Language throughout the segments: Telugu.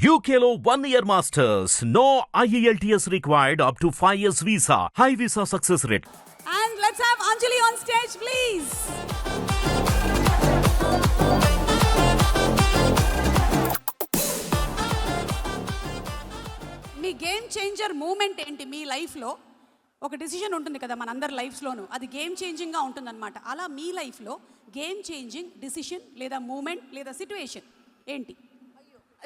యూకేలో one year masters no IELTS required up to five years visa high visa success rate and let's have Anjali on stage please me game changer moment ఏంటి మీ లైఫ్లో ఒక డెసిషన్ ఉంటుంది కదా మనందరి లైఫ్స్లోనూ అది గేమ్ చేంజింగ్గా ఉంటుందన్నమాట అలా మీ లైఫ్లో గేమ్ చేంజింగ్ డిసిషన్ లేదా మూమెంట్ లేదా సిట్యుయేషన్ ఏంటి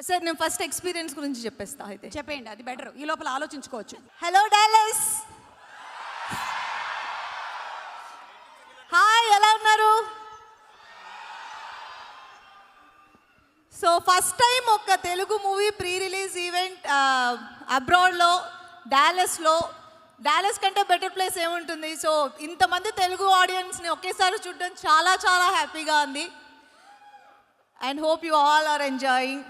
సార్ నేను ఫస్ట్ ఎక్స్పీరియన్స్ గురించి చెప్పేస్తా అయితే. చెప్పేయండి అది బెటర్ ఈ లోపల ఆలోచించుకోవచ్చు. హలో డాలస్ హాయ్ ఎలా ఉన్నారు? సో ఫస్ట్ టైం ఒక Telugu movie pre release event అబ్రాడ్లో డాలస్లో డాలస్ కంటే బెటర్ ప్లేస్ ఏముంటుంది? సో ఇంతమంది తెలుగు ఆడియన్స్ని ఒకేసారి చూడడం చాలా చాలా హ్యాపీగా ఉంది. And hope you all are enjoying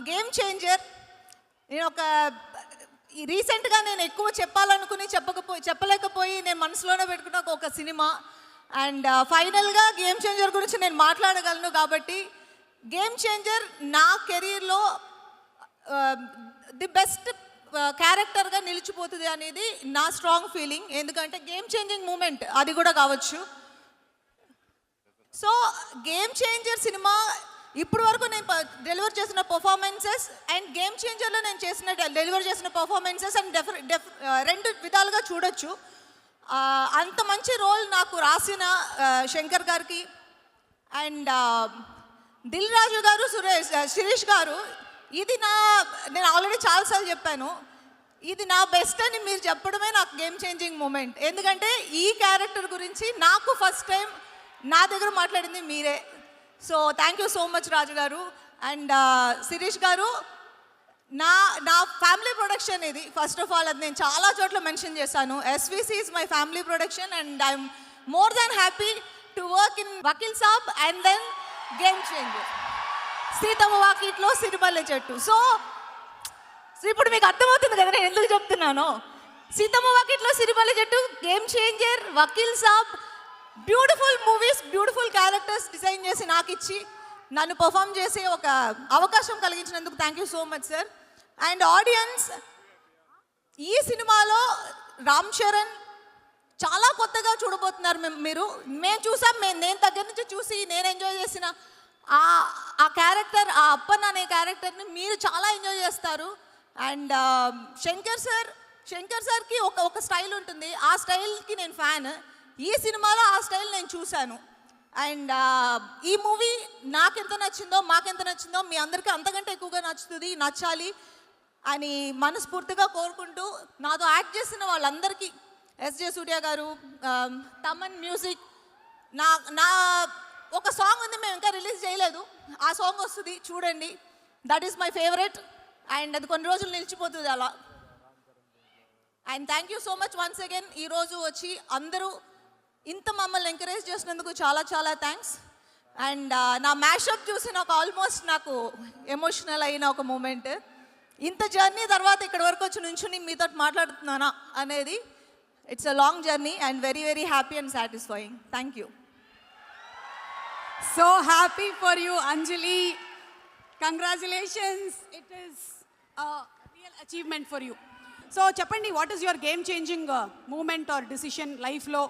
game changer. నేను ఒక రీసెంట్గా నేను ఎక్కువ చెప్పాలనుకుని చెప్పకపోయి చెప్పలేకపోయి నేను మనసులోనే పెట్టుకున్న ఒక- ఒక సినిమా. అండ్ ఫైనల్గా గేమ్ చేంజర్ గురించి నేను మాట్లాడగలను కాబట్టి గేమ్ చేంజర్ నా కెరీర్లో ది బెస్ట్ క్యారెక్టర్గా నిలిచిపోతుంది అనేది నా స్ట్రాంగ్ ఫీలింగ్. ఎందుకంటే గేమ్ చేంజింగ్ మూమెంట్ అది కూడా కావచ్చు. సో గేమ్ చేంజర్ సినిమా ఇప్పటి వరకు నేను డెలివర్ చేసిన పర్ఫార్మెన్సెస్ అండ్ గేమ్ చేంజర్లో నేను చేసిన డెలివర్ చేసిన పర్ఫార్మెన్సెస్ అండ్ డెఫ్ డెఫ్ రెండు విధాలుగా చూడొచ్చు. అంత మంచి రోల్ నాకు రాసిన శంకర్ గారికి అండ్ దిల్ రాజు గారు సురేష్ శిరీష్ గారు ఇది నా నేను ఆల్రెడీ చాలాసార్లు చెప్పాను ఇది నా బెస్ట్ అని మీరు చెప్పడమే నాకు గేమ్ చేంజింగ్ మూమెంట్ ఎందుకంటే ఈ క్యారెక్టర్ గురించి నాకు ఫస్ట్ టైం నా దగ్గర మాట్లాడింది మీరే. So thank you so much Raju garu and Shirish garu నా నా ఫ్యామిలీ ప్రొడక్షన్ ఇది. ఫస్ట్ ఆఫ్ ఆల్ అది నేను చాలా చోట్ల మెన్షన్ చేశాను. SVC is my family production and I'm more than happy to work in Vakeel Saab and then game changer Seethamma Vakitlo Sirimalle Chettu. So so ఇప్పుడు మీకు అర్థమవుతుంది కదా నేను ఎందుకు చెప్తున్నాను. Seethamma Vakitlo Sirimalle Chettu game changer Vakeel Saab beautiful movies beautiful characters design చేసి నాకు ఇచ్చి నన్ను పర్ఫామ్ చేసే ఒక అవకాశం కలిగించినందుకు thank you so much sir and audience ఈ సినిమాలో రామ్ చరణ్ చాలా కొత్తగా చూడబోతున్నారు మేము మీరు. మేము చూసాం మేము నేను దగ్గర నుంచి చూసి నేను ఎంజాయ్ చేసిన ఆ ఆ క్యారెక్టర్ ఆ అప్పన్ అనే క్యారెక్టర్ని మీరు చాలా ఎంజాయ్ చేస్తారు. And um, Shankar sir Shankar సార్కి ఒక ఒక స్టైల్ ఉంటుంది. ఆ స్టైల్కి నేను ఫ్యాన్ ఈ సినిమాలో ఆ స్టైల్ నేను చూశాను. అండ్ ఈ మూవీ నాకెంత నచ్చిందో మాకెంత నచ్చిందో మీ అందరికీ అంతకంటే ఎక్కువగా నచ్చుతుంది నచ్చాలి అని మనస్ఫూర్తిగా కోరుకుంటూ నాతో యాక్ట్ చేసిన వాళ్ళందరికీ ఎస్జే సూర్య గారు తమన్ మ్యూజిక్ నా నా ఒక సాంగ్ ఉంది మేము ఇంకా రిలీజ్ చేయలేదు. ఆ సాంగ్ వస్తుంది చూడండి. That is my favourite and అది కొన్ని రోజులు నిలిచిపోతుంది అలా. And thank you so much once again ఈరోజు వచ్చి అందరూ ఇంత మమ్మల్ని ఎంకరేజ్ చేసినందుకు చాలా చాలా థ్యాంక్స్ అండ్ uh, నా మ్యాషప్ చూసి నాకు ఆల్మోస్ట్ నాకు ఎమోషనల్ అయిన ఒక మూమెంట్ ఇంత జర్నీ తర్వాత ఇక్కడ వరకు వచ్చి నుంచుని మీతో మాట్లాడుతున్నానా అనేది it's a long journey and very very happy and satisfying thank you so happy for you Anjali congratulations it is real achievement for you so చెప్పండి what is your game changing moment or decision లైఫ్లో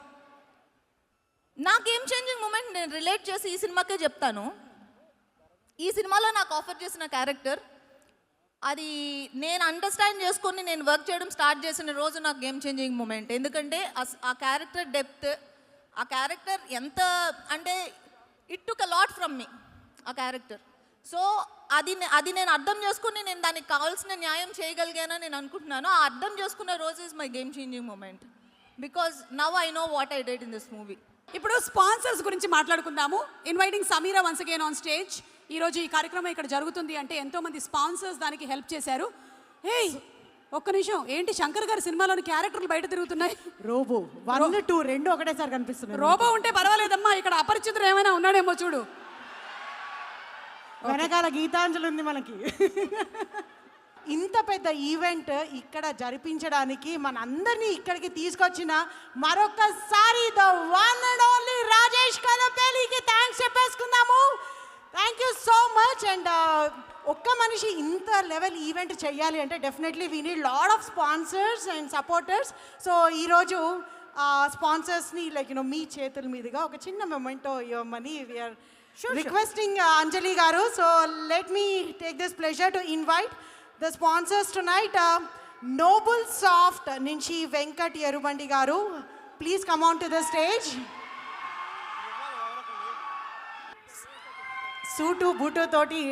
నా గేమ్ చేంజింగ్ మూమెంట్ నేను రిలేట్ చేసి ఈ సినిమాకే చెప్తాను. ఈ సినిమాలో నాకు ఆఫర్ చేసిన క్యారెక్టర్ అది నేను అండర్స్టాండ్ చేసుకొని నేను వర్క్ చేయడం స్టార్ట్ చేసిన రోజు నాకు గేమ్ చేంజింగ్ మూమెంట్ ఎందుకంటే అస్- ఆ క్యారెక్టర్ డెప్త్ ఆ క్యారెక్టర్ ఎంత అంటే it took a lot from me ఆ క్యారెక్టర్ సో అది అది నేను అర్థం చేసుకుని నేను దానికి కావాల్సిన న్యాయం చేయగలిగానని నేను అనుకుంటున్నాను ఆ అర్థం చేసుకున్న రోజు is my game changing moment because now I know what I did in this movie ఇప్పుడు స్పాన్సర్స్ గురించి మాట్లాడుకుందాము. Inviting Sameera once again on stage ఈరోజు ఈ కార్యక్రమం ఇక్కడ జరుగుతుంది అంటే ఎంతో మంది స్పాన్సర్స్ దానికి హెల్ప్ చేశారు. ఏయ్ ఒక్క నిమిషం. ఏంటి శంకర్ గారి సినిమాలోని క్యారెక్టర్లు బయట తిరుగుతున్నాయి? రోబో వన్ టూ రెండు ఒకటేసారి కనిపిస్తున్నాయి. రోబో ఉంటే పర్వాలేదమ్మా ఇక్కడ అపరిచితుడు ఏమైనా ఉన్నాడేమో చూడు. వెనకాల గీతాంజలి ఉంది మనకి. ఇంత పెద్ద ఈవెంట్ ఇక్కడ జరిపించడానికి మనందరినీ ఇక్కడికి తీసుకొచ్చిన మరొకసారి the one and only Rajesh కలపేలికి thanks చెప్పేసుకుందాము. మచ్ అండ్ uh, ఒక్క మనిషి ఇంత లెవెల్ ఈవెంట్ చేయాలి అంటే definitely we need lot of sponsors and supporters so ఈరోజు స్పాన్సర్స్ని లైక్ యూనో మీ చేతుల మీదుగా ఒక చిన్న మొమెంటో ఇవ్వమని we are requesting Anjali garu. So let me take this pleasure to invite the sponsors tonight Noble Soft నుంచి Venkat Erubandi garu please come on to the stage suit boot తోటి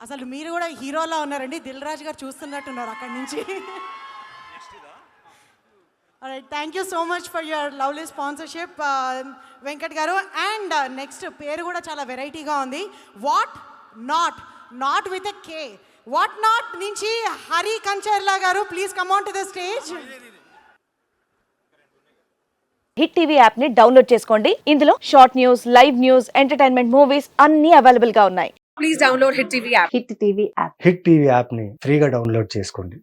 అసలు మీరు కూడా హీరోలా ఉన్నారండి. దిల్ రాజు గారు చూస్తున్నట్టున్నారు అక్కడి నుంచి. Thank you so much for your lovely sponsorship Venkat garu and next పేరు కూడా చాలా వెరైటీగా ఉంది. What not not with a K what not నుంచి Hari Kancharla garu please come on to the stage Hit TV యాప్ని డౌన్లోడ్ చేసుకోండి. ఇందులో short news live news entertainment movies అన్ని అవైలబుల్గా ఉన్నాయి. Please download Hit TV app. Hit TV app Hit TV యాప్ని ఫ్రీగా డౌన్లోడ్ చేసుకోండి.